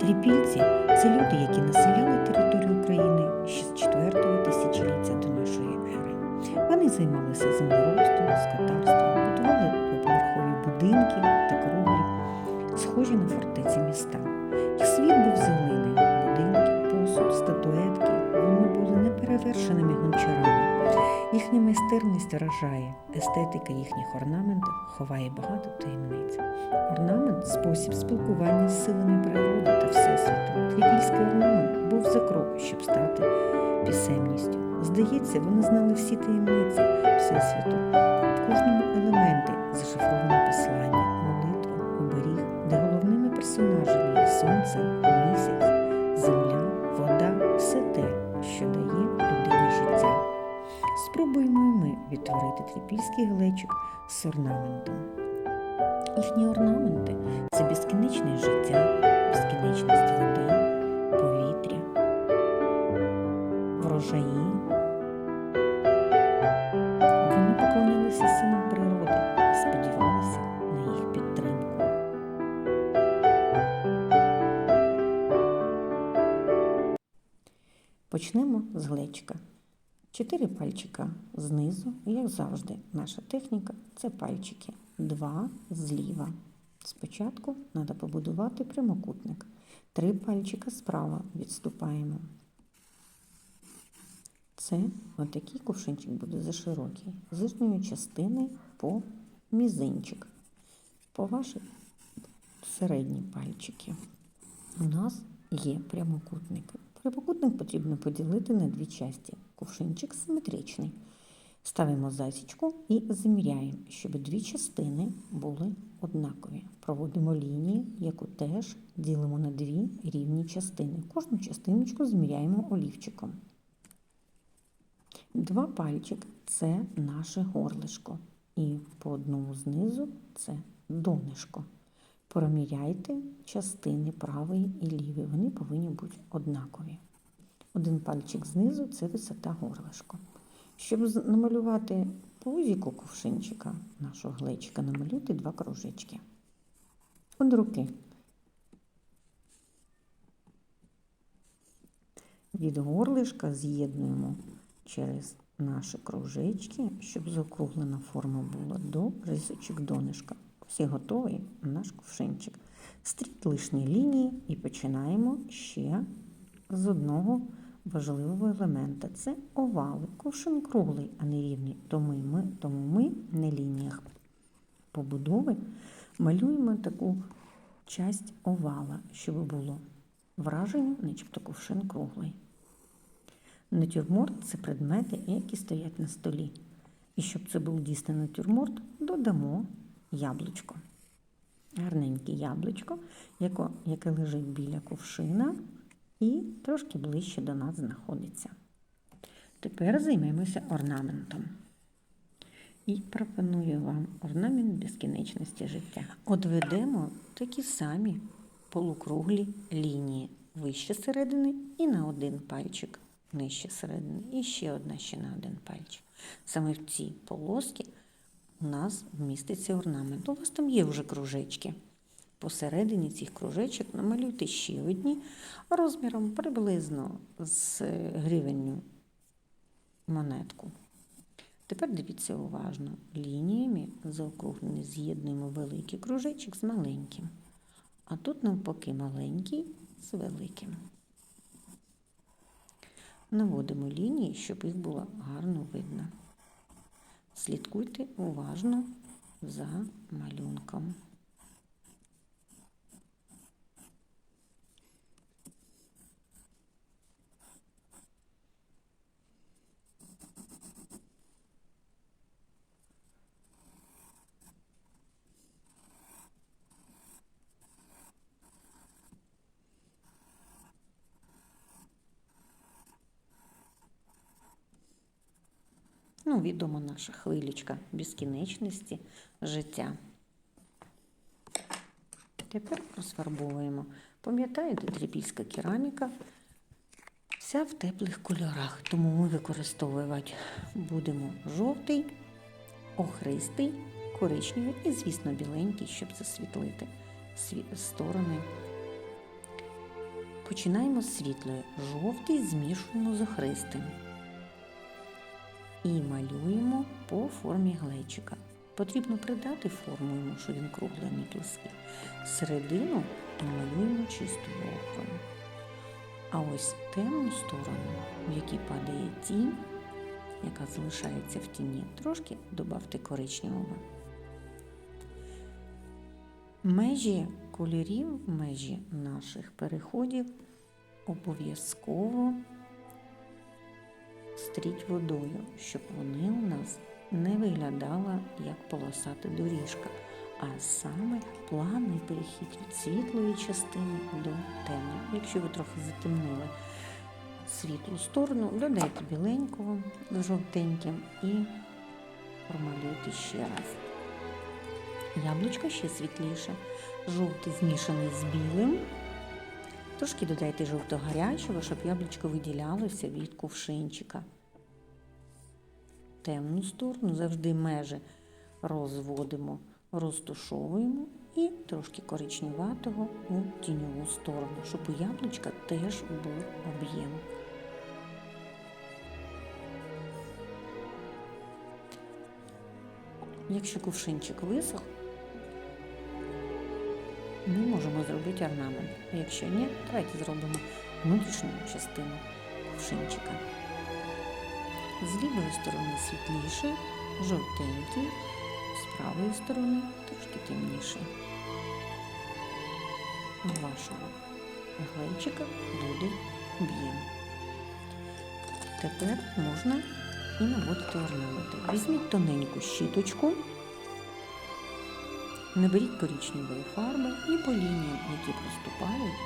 Трипільці це люди, які населяли територію України ще з 4 тисячоліття до нашої ери. Вони займалися землеробством, скотарством, будували двоповерхові будинки та круглі, схожі на фортеці міста. Їх світ був зелений, будинки, посуд, статуетки. Вони були неперевершеними гончарами. Їхня майстерність вражає, естетика їхніх орнаментів ховає багато таємниць. Орнамент спосіб спілкування з силами природи та Всесвіту. Трипільський орнамент був за крок, щоб стати пісемністю. Здається, вони знали всі таємниці Всесвіту. В кожному елементі зашифровано послання, трипільський глечик з орнаментом. Їхні орнаменти це безкінечне життя, безкінечність води, повітря, врожаї. Вони поклонялися силам природи сподівалися на їх підтримку. Почнемо з глечка. Чотири пальчика знизу, як завжди, наша техніка це пальчики. Два зліва. Спочатку треба побудувати прямокутник. Три пальчика справа відступаємо. Це отакий кувшинчик буде заширокий. З нижньої частини по мізинчик. По ваші середні пальчики. У нас є прямокутник. Прямокутник потрібно поділити на дві часті. Кувшинчик симетричний. Ставимо засічку і заміряємо, щоб дві частини були однакові. Проводимо лінію, яку теж ділимо на дві рівні частини. Кожну частиночку зміряємо олівчиком. Два пальчик це наше горлишко. І по одному знизу це донишко. Проміряйте частини правої і лівої. Вони повинні бути однакові. Один пальчик знизу це висота горлишко. Щоб намалювати пузіку кувшинчика, нашого глечика, намалюйте два кружечки. Од руки. Від горлишка з'єднуємо через наші кружечки, щоб заокруглена форма була до рисочок донишка. Всі готові наш кувшинчик. Стріть лишні лінії і починаємо ще з одного важливого елемента. Це овали. Кувшин круглий, а не рівний. Тому ми, тому ми на лініях побудови малюємо таку часть овала, щоб було враження, начебто кувшин круглий. Натюрморт це предмети, які стоять на столі. І щоб це був дійсно натюрморт, додамо яблучко. Гарненьке яблучко, яке лежить біля ковшина і трошки ближче до нас знаходиться. Тепер займемося орнаментом. І пропоную вам орнамент безкінечності життя. От ведемо такі самі полукруглі лінії вище середини і на один пальчик нижче середини, і ще одна ще на один пальчик. Саме в цій полоски у нас вміститься орнамент. У вас там є вже кружечки. Посередині цих кружечок намалюйте ще одні розміром приблизно з гривенню монетку. Тепер дивіться уважно. Лініями заокруглені з'єднуємо великий кружечок з маленьким. А тут навпаки маленький з великим. Наводимо лінії, щоб їх було гарно видно. Слідкуйте уважно за малюнком. Ну, відома наша хвилючка безкінечності життя. Тепер розфарбовуємо. Пам'ятаєте, трипільська кераміка вся в теплих кольорах, тому ми використовувати будемо жовтий, охристий, коричневий і, звісно, біленький, щоб засвітлити сторони Починаємо з світлої. Жовтий змішуємо з охристим. І малюємо по формі глечика. Потрібно придати форму йому, що він круглий, не плоский. Середину малюємо чистою охрою. А ось темну сторону, в якій падає тінь, яка залишається в тіні, трошки додавте коричневого. Межі кольорів, межі наших переходів обов'язково стріть водою, щоб вони у нас не виглядала як полосата доріжка, а саме плавний перехід від світлої частини до темної. Якщо ви трохи затемнили світлу сторону, додайте біленького жовтеньким і промалюйте ще раз. Яблучко ще світліше. Жовтий змішаний з білим. Трошки додайте жовто-гарячого, щоб яблучко виділялося від кувшинчика. Темну сторону завжди межі розводимо, розтушовуємо і трошки коричневатого у тіньову сторону, щоб у яблучка теж був об'єм. Якщо кувшинчик висох, ми можемо зробити орнамент. А якщо ні, давайте зробимо внутрішню частину кувшинчика. З лівої сторони світліший, жовтенький, з правої сторони трошки темніший. Вашого глечика буде об'єм. Тепер можна і наводити орнаменти. Візьміть тоненьку щіточку, наберіть коричневої фарби і по лініям, які проступають,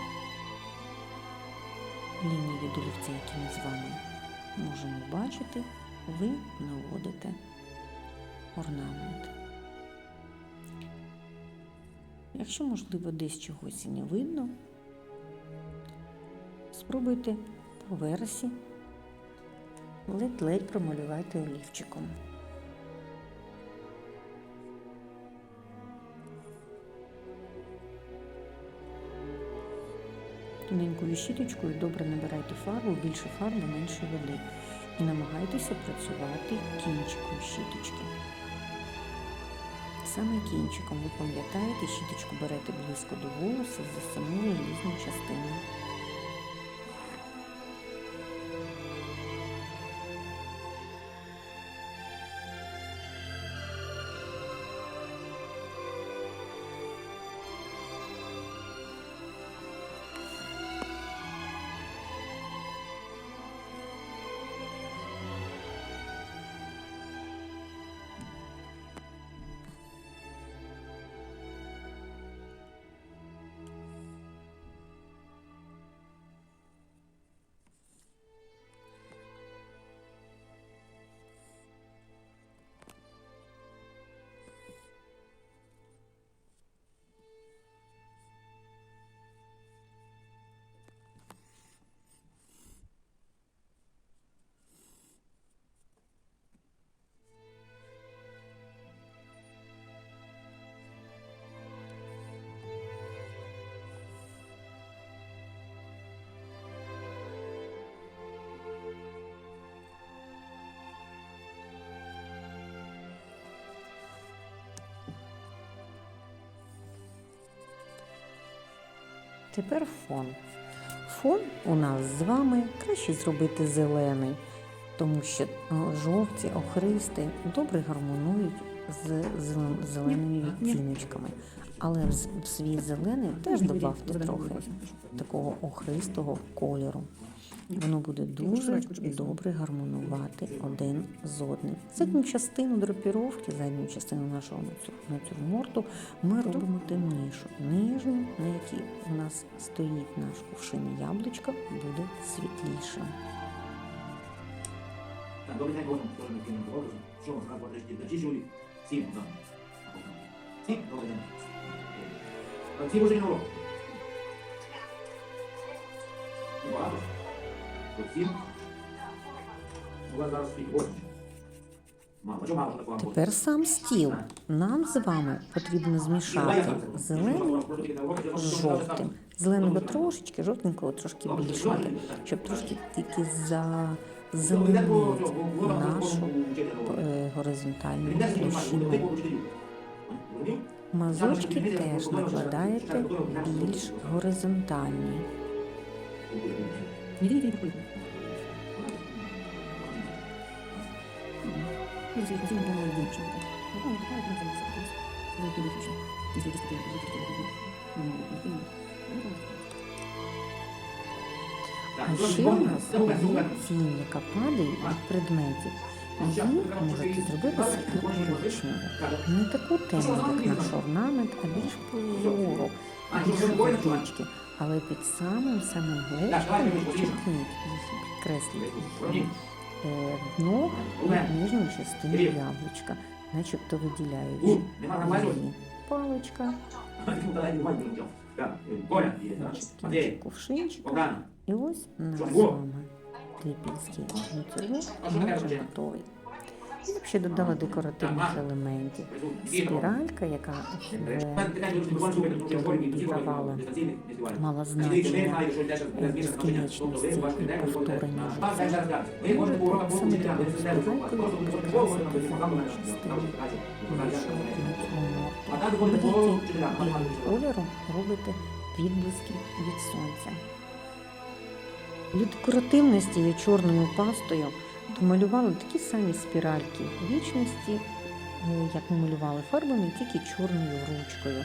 лінії від олівця, які ми з вами можемо бачити, ви наводите орнамент. Якщо, можливо, десь чогось і не видно, спробуйте по версі ледь-ледь промалювати олівчиком. Тоненькою щіточкою добре набирайте фарбу, більше фарби, менше води. І намагайтеся працювати кінчиком щіточки. Саме кінчиком ви пам'ятаєте, щіточку берете близько до волоса за самою різну частину. Тепер фон. Фон у нас з вами краще зробити зелений, тому що жовті, охристи добре гармонують з зеленими відтіночками. Але в в свій зелений теж додавте трохи такого охристого кольору. Воно буде дуже добре гармонувати один з одним. Задню частину драпіровки, задню частину нашого натюрморту ми робимо темнішу. Нижню, на якій у нас стоїть наш кувшин яблучка, буде світлішим. Так, Ну, сім? У вас зараз чому? Тепер сам стіл. Нам з вами потрібно змішати зелений з жовтим. Зеленого трошечки, жовтенького трошки більше, щоб трошки тільки зазеленити нашу е, горизонтальну площину. Мазочки теж накладаєте більш горизонтальні. А ще у нас є тінь, яка падає від предметів. Її можете зробити світло-коричневу. Не таку темну, як наш орнамент, а більш прозору, більш водички. Але під самим самим глечиком підчеркніть, підкресліть її, е, дно і нижню частину яблучка, начебто виділяючи її. Паличка, кувшинчика. Богдан, І ось наш з вами. Трипільський майже готовий. Ще додала декоративних елементів. Спіралька, яка в віддавала мала значення е, безкінечності і повторення натюрморту. Будь-який білим кольором робите відблиски від сонця. Для декоративності я чорною пастою домалювала такі самі спіральки вічності, е, як ми малювали фарбами, тільки чорною ручкою.